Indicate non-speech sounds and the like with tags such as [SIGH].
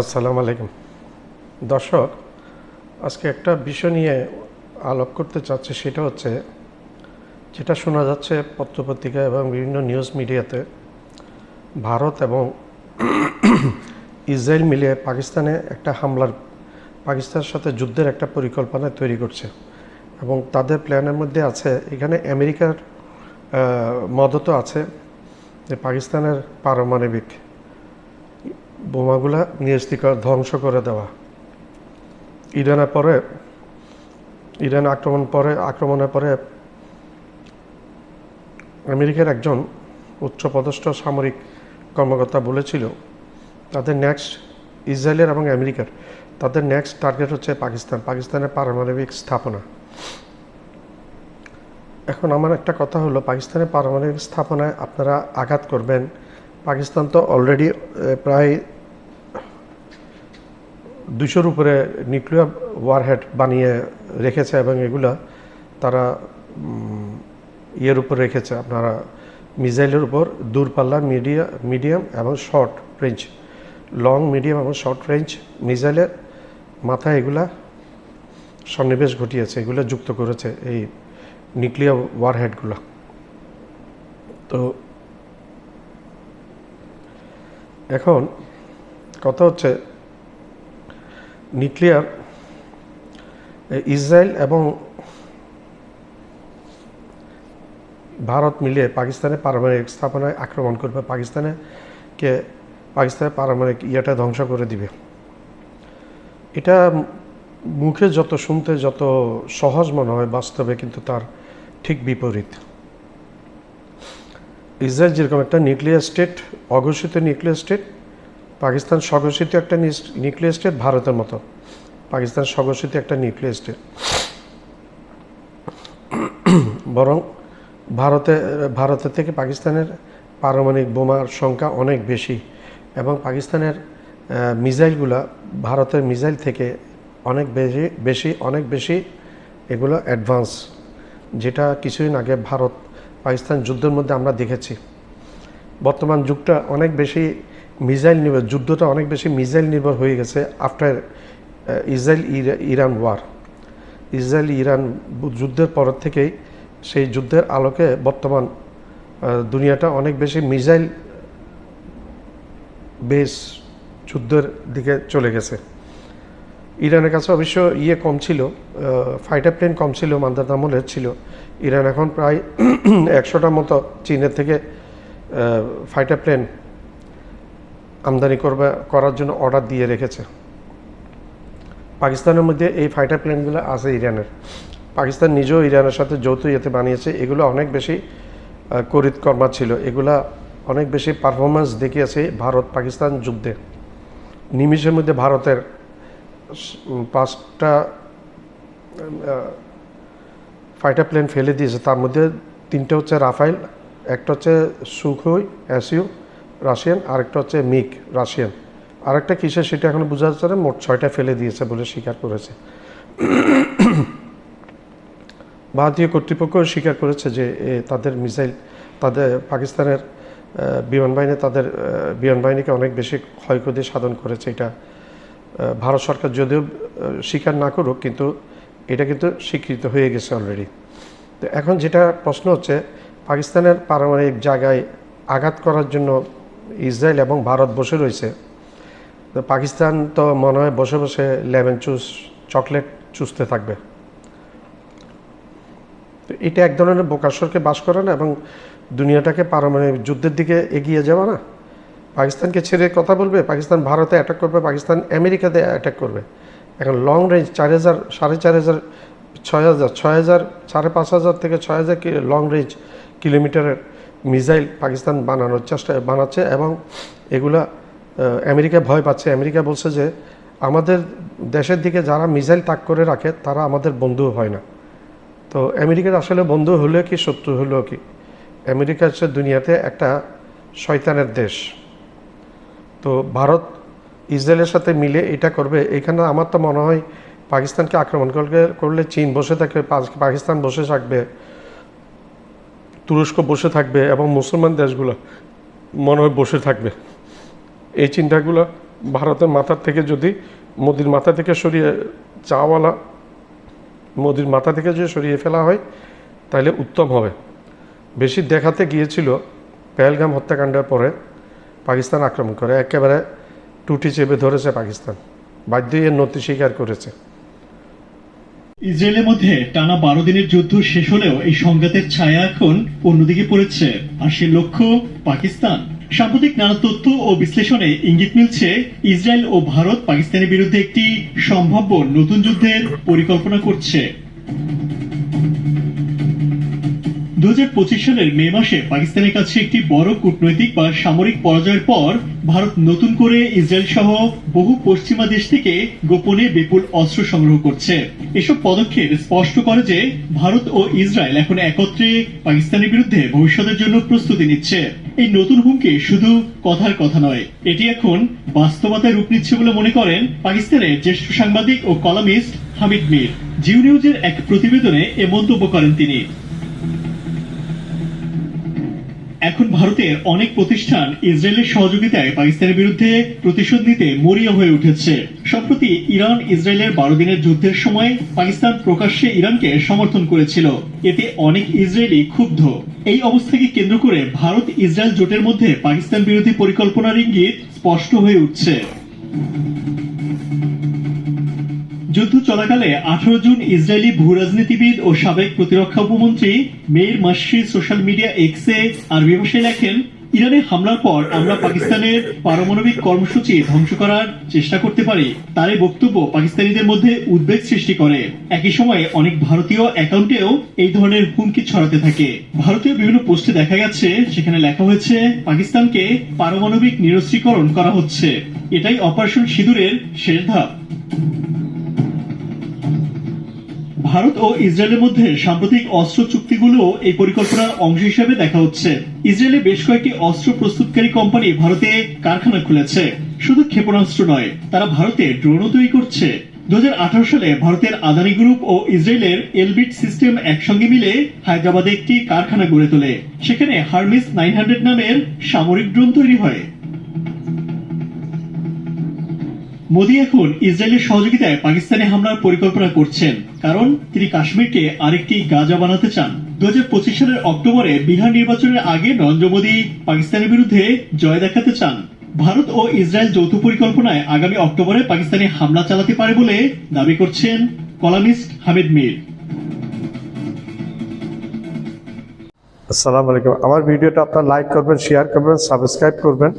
আসসালামু আলাইকুম। দর্শক, আজকে একটা বিষয় নিয়ে আলোক করতে চাচ্ছি, সেটা হচ্ছে, যেটা শোনা যাচ্ছে পত্রপত্রিকা এবং বিভিন্ন নিউজ মিডিয়াতে ভারত এবং ইসরায়েল মিলে পাকিস্তানে একটা হামলার পাকিস্তানের সাথে যুদ্ধের একটা পরিকল্পনা তৈরি করছে এবং তাদের প্ল্যানের মধ্যে আছে, এখানে আমেরিকার মদতও আছে যে পাকিস্তানের পারমাণবিক বোমাগুলা নিরস্তিকর ধ্বংস করে দেওয়া। ইরানের পরে, ইরান আক্রমণ পরে, আক্রমণের পরে আমেরিকার একজন উচ্চপদস্থ সামরিক কর্মকর্তা বলেছিল, তাদের নেক্সট ইসরায়েলের এবং আমেরিকার, তাদের নেক্সট টার্গেট হচ্ছে পাকিস্তান। পাকিস্তানের পারমাণবিক স্থাপনা। এখন আমার একটা কথা হলো, পাকিস্তানের পারমাণবিক স্থাপনায় আপনারা আঘাত করবেন পাকিস্তান তো অলরেডি প্রায় দুশোর উপরে নিউক্লিয়ার ওয়ারহেড বানিয়ে রেখেছে এবং এগুলা তারা ইয়ের উপর রেখেছে। আপনারা মিসাইলের উপর দূরপাল্লা মিডিয়া মিডিয়াম এবং শর্ট রেঞ্জ লং মিডিয়াম এবং শর্ট রেঞ্জ মিসাইলের মাথায় এগুলা সন্নিবেশ ঘটিয়েছে, এগুলো যুক্ত করেছে এই নিউক্লিয়ার ওয়ারহেডগুলো তো এখন কথা হচ্ছে নিউক্লিয়ার ইসরায়েল এবং ভারত মিলে পাকিস্তানে পারমাণবিক স্থাপনায় আক্রমণ করবে। পাকিস্তানে কে পাকিস্তানের পারমাণবিক ইয়েটা ধ্বংস করে দিবে। এটা মুখে যত শুনতে যত সহজ মনে হয়, বাস্তবে কিন্তু তার ঠিক বিপরীত। ইসরায়েল যেরকম একটা নিউক্লিয়ার স্টেট অঘোষিত নিউক্লিয়ার স্টেট পাকিস্তান স্বঘোষিত একটা নিউক্লিয়ার স্টেট ভারতের মতো, পাকিস্তান স্বঘোষিত একটা নিউক্লিয়ার স্টেট বরং ভারতে, ভারতের থেকে পাকিস্তানের পারমাণবিক বোমার সংখ্যা অনেক বেশি এবং পাকিস্তানের মিসাইলগুলা ভারতের মিসাইল থেকে অনেক বেশি বেশি, অনেক বেশি এগুলো অ্যাডভান্স যেটা কিছুদিন আগে ভারত পাকিস্তান যুদ্ধের মধ্যে আমরা দেখেছি। বর্তমান যুগটা অনেক বেশি মিসাইল নির্ভর, যুদ্ধটা অনেক বেশি মিসাইল নির্ভর হয়ে গেছে after Israel Iran war Israel Iran যুদ্ধের পর থেকেই সেই যুদ্ধের আলোকে বর্তমান দুনিয়াটা অনেক বেশি মিসাইল বেস যুদ্ধের দিকে চলে গেছে। ইরানের কাছে অবশ্য ইয়ে কম ছিল ফাইটার প্লেন কম ছিল, মান্দার আমলের ছিল। ইরান এখন প্রায় [CLEARS THROAT] একশোটার মতো চীনের থেকে ফাইটার প্লেন আমদানি করবে, করার জন্য অর্ডার দিয়ে রেখেছে। পাকিস্তানের মধ্যে এই ফাইটার প্লেনগুলো আছে ইরানের। পাকিস্তান নিজেও ইরানের সাথে যৌথ ইয়েতে বানিয়েছে। এগুলো অনেক বেশি করিতকর্মা ছিল। এগুলা অনেক বেশি পারফরমেন্স দেখিয়েছে ভারত পাকিস্তান যুদ্ধে। নিমিষের মধ্যে ভারতের পাঁচটা ফাইটার প্লেন ফেলে দিয়েছে। তার মধ্যে তিনটে হচ্ছে রাফাইল একটা হচ্ছে সুখই অ্যাসিউ রাশিয়ান, আরেকটা হচ্ছে মিক রাশিয়ান। আরেকটা কিসের সেটা এখন বোঝা যাচ্ছে না, মোট ছয়টা ফেলে দিয়েছে বলে স্বীকার করেছে। ভারতীয় কর্তৃপক্ষ স্বীকার করেছে যে তাদের মিসাইল, তাদের পাকিস্তানের বিমান বাহিনী, তাদের বিমান বাহিনীকে অনেক বেশি ক্ষয়ক্ষতি সাধন করেছে। এটা ভারত সরকার যদিও স্বীকার না করুক, কিন্তু এটা কিন্তু স্বীকৃত হয়ে গেছে অলরেডি তো এখন যেটা প্রশ্ন হচ্ছে, পাকিস্তানের পারমাণবিক জায়গায় আঘাত করার জন্য ইসরায়েল এবং ভারত বসে রয়েছে। তো পাকিস্তান তো মনে হয় বসে বসে লেমন চুস, চকলেট চুষতে থাকবে। তো এটা এক ধরনের বোকাসরকে বাস করে না এবং দুনিয়াটাকে পারমাণবিক যুদ্ধের দিকে এগিয়ে যাওয়া না? পাকিস্তানকে ছেড়ে কথা বলবে, পাকিস্তান ভারতে অ্যাটাক করবে, পাকিস্তান আমেরিকাতে অ্যাটাক করবে। এখন লং রেঞ্জ চার হাজার, সাড়ে চার হাজার, ছয় হাজার ছয় হাজার, সাড়ে পাঁচ হাজার থেকে ছয় হাজার লং রেঞ্জ কিলোমিটারের মিসাইল পাকিস্তান বানানোর চেষ্টা, বানাচ্ছে এবং এগুলা আমেরিকা ভয় পাচ্ছে। আমেরিকা বলছে যে, আমাদের দেশের দিকে যারা মিসাইল তাক করে রাখে, তারা আমাদের বন্ধু হয় না। তো আমেরিকার আসলে বন্ধু হলেও কি, শত্রু হলেও কি? আমেরিকা হচ্ছে দুনিয়াতে একটা শয়তানের দেশ। তো ভারত ইসরায়েলের সাথে মিলে এটা করবে। এখানে আমার তো মনে হয় পাকিস্তানকে আক্রমণ করলে করলে চীন বসে থাকবে পাকিস্তান বসে থাকবে, তুরস্ক বসে থাকবে এবং মুসলমান দেশগুলো মনে হয় বসে থাকবে। এই চিন্তাগুলো ভারতের মাথার থেকে যদি মোদির মাথা থেকে সরিয়ে চাওয়ালা মোদির মাথা থেকে যদি সরিয়ে ফেলা হয়, তাহলে উত্তম হবে। বেশি দেখাতে গিয়েছিল পেহেলগাম হত্যাকাণ্ডের পরে পাকিস্তান আক্রমণ করে, একেবারে টুটি চেপে ধরেছে পাকিস্তান। বাধ্যই এর নতি স্বীকার করেছে। ইসরায়েলের মধ্যে টানা বারো দিনের যুদ্ধ শেষ হলেও এই সংঘাতের ছায়া এখন অন্যদিকে পড়েছে। আর সে লক্ষ্য পাকিস্তান। সাম্প্রতিক নানা তথ্য ও বিশ্লেষণে ইঙ্গিত মিলছে, ইসরায়েল ও ভারত পাকিস্তানের বিরুদ্ধে একটি সম্ভাব্য নতুন যুদ্ধের পরিকল্পনা করছে। দু হাজার পঁচিশ সালের মে মাসে পাকিস্তানের কাছে একটি বড় কূটনৈতিক বা সামরিক পরাজয়ের পর ভারত নতুন করে ইসরায়েল সহ বহু পশ্চিমা দেশ থেকে গোপনে বিপুল অস্ত্র সংগ্রহ করছে। এসব পদক্ষেপ স্পষ্ট করে যে ভারত ও ইসরায়েল এখন একত্রে পাকিস্তানের বিরুদ্ধে ভবিষ্যতের জন্য প্রস্তুতি নিচ্ছে। এই নতুন হুমকি শুধু কথার কথা নয়, এটি এখন বাস্তবতায় রূপ নিচ্ছে বলে মনে করেন পাকিস্তানের জ্যেষ্ঠ সাংবাদিক ও কলামিস্ট হামিদ মির। জিও নিউজের এক প্রতিবেদনে এ মন্তব্য করেন তিনি। এখন ভারতের অনেক প্রতিষ্ঠান ইসরায়েলের সহযোগিতায় পাকিস্তানের বিরুদ্ধে প্রতিশোধ নিতে মরিয়া হয়ে উঠেছে। সম্প্রতি ইরান ইসরায়েলের বারো দিনের যুদ্ধের সময় পাকিস্তান প্রকাশ্যে ইরানকে সমর্থন করেছিল। এতে অনেক ইসরায়েলি ক্ষুব্ধ। এই অবস্থাকে কেন্দ্র করে ভারত ইসরায়েল জোটের মধ্যে পাকিস্তান বিরোধী পরিকল্পনার ইঙ্গিত স্পষ্ট হয়ে উঠছে। যুদ্ধ চলাকালে আঠারো জুন ইসরায়েলি ভূ রাজনীতিবিদ ও সাবেক প্রতিরক্ষা উপমন্ত্রী মেয়ের মাসি সোশ্যাল মিডিয়া এক্সে আরবি ভাষায় লেখেন, ইরানে হামলার পর আমরা পাকিস্তানের পারমাণবিক কর্মসূচি ধ্বংস করার চেষ্টা করতে পারি। তার এই বক্তব্য পাকিস্তানিদের মধ্যে উদ্বেগ সৃষ্টি করে। একই সময়ে অনেক ভারতীয় অ্যাকাউন্টেও এই ধরনের হুমকি ছড়াতে থাকে। ভারতীয় বিভিন্ন পোস্টে দেখা গেছে, সেখানে লেখা হয়েছে, পাকিস্তানকে পারমাণবিক নিরস্ত্রীকরণ করা হচ্ছে। এটাই অপারেশন সিঁদুরের শেষ ধাপ। ভারত ও ইসরায়েলের মধ্যে সাম্প্রতিক অস্ত্র চুক্তিগুলো এই পরিকল্পনার অংশ হিসেবে দেখা হচ্ছে। ইসরায়েলে বেশ কয়েকটি অস্ত্র প্রস্তুতকারী কোম্পানি ভারতে কারখানা খুলেছে। শুধু ক্ষেপণাস্ত্র নয়, তারা ভারতে ড্রোনও তৈরি করছে। দু হাজার আঠারো সালে ভারতের আদানি গ্রুপ ও ইসরায়েলের এলবিট সিস্টেম একসঙ্গে মিলে হায়দ্রাবাদে একটি কারখানা গড়ে তোলে। সেখানে হার্মিস নাইন হান্ড্রেড নামের সামরিক ড্রোন তৈরি হয়। মোদী এখন ইসরায়েলের সহযোগিতায় পাকিস্তানে হামলার পরিকল্পনা করছেন। কারণ তিনি কাশ্মীরকে আরেকটি গাজা বানাতে চান। দু সালের অক্টোবরে বিহার নির্বাচনের আগে নরেন্দ্র মোদী পাকিস্তানের বিরুদ্ধে জয় দেখাতে চান। ভারত ও ইসরায়েল যৌথ পরিকল্পনায় আগামী অক্টোবরে পাকিস্তানে হামলা চালাতে পারে বলে দাবি করছেন কলামিস্ট হামিদ মির। আসসালামু আলাইকুম। আমার ভিডিওটা আপনার লাইক করবেন শেয়ার করবেন সাবস্ক্রাইব করবেন।